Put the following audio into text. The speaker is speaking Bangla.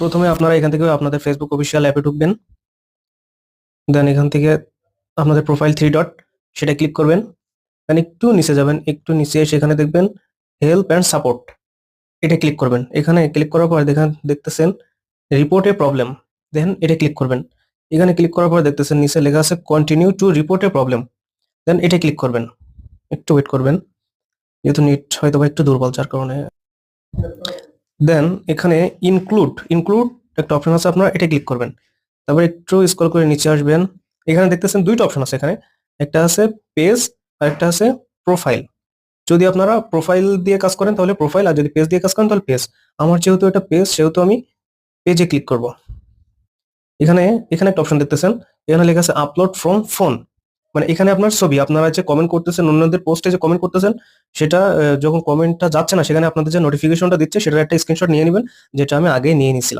প্রথমে আপনারা এখান থেকে আপনাদের ফেসবুক অফিসিয়াল অ্যাপে ঢুকবেন। দেন এখান থেকে আপনাদের প্রোফাইল থ্রি ডট সেটা ক্লিক করবেন। দেন একটু নিচে যাবেন, একটু নিচে এসে এখানে দেখবেন হেল্প অ্যান্ড সাপোর্ট এটা ক্লিক করবেন। এখানে ক্লিক করার পর দেখেন, দেখতেছেন রিপোর্টে প্রবলেম দেন এটা ক্লিক করবেন। এখানে ক্লিক করার পর দেখতেছেন নিচে লেখা আছে কন্টিনিউ টু রিপোর্টে প্রবলেম দেন এটা ক্লিক করবেন। একটু ওয়েট করবেন। যেহেতু নেট হয়তো বা একটু দুর্বল, যার কারণে দেন এখানে ইনক্লুড ইনক্লুড একটা অপশন আছে আপনারা, এটা ক্লিক করবেন। তারপর একটু স্ক্রল করে নিচে আসবেন। এখানে দেখতেছেন দুইটা অপশন আছে এখানে। একটা আছে পেজ আর একটা আছে প্রোফাইল যদি আপনারা প্রোফাইল দিয়ে কাজ করেন তাহলে প্রোফাইল আর যদি পেজ দিয়ে কাজ করেন তাহলে পেজ আমার যেহেতু এটা পেজ সেহেতু আমি পেজে ক্লিক করব। এখানে এখানে একটা অপশন দেখতেছেন। এখানে লেখা আছে আপলোড ফ্রম ফোন মানে এখানে আপনার ছবি, আপনারা যে কমেন্ট করতেছেন, অন্যদের পোস্টে যে কমেন্ট করতেছেন, সেটা যখন কমেন্টটা যাচ্ছে না, সেখানে আপনাদের যে নোটিফিকেশনটা দিচ্ছে, সেটার একটা স্ক্রিনশট নিয়ে নেবেন, যেটা আমি আগে নিয়ে নিছিলাম।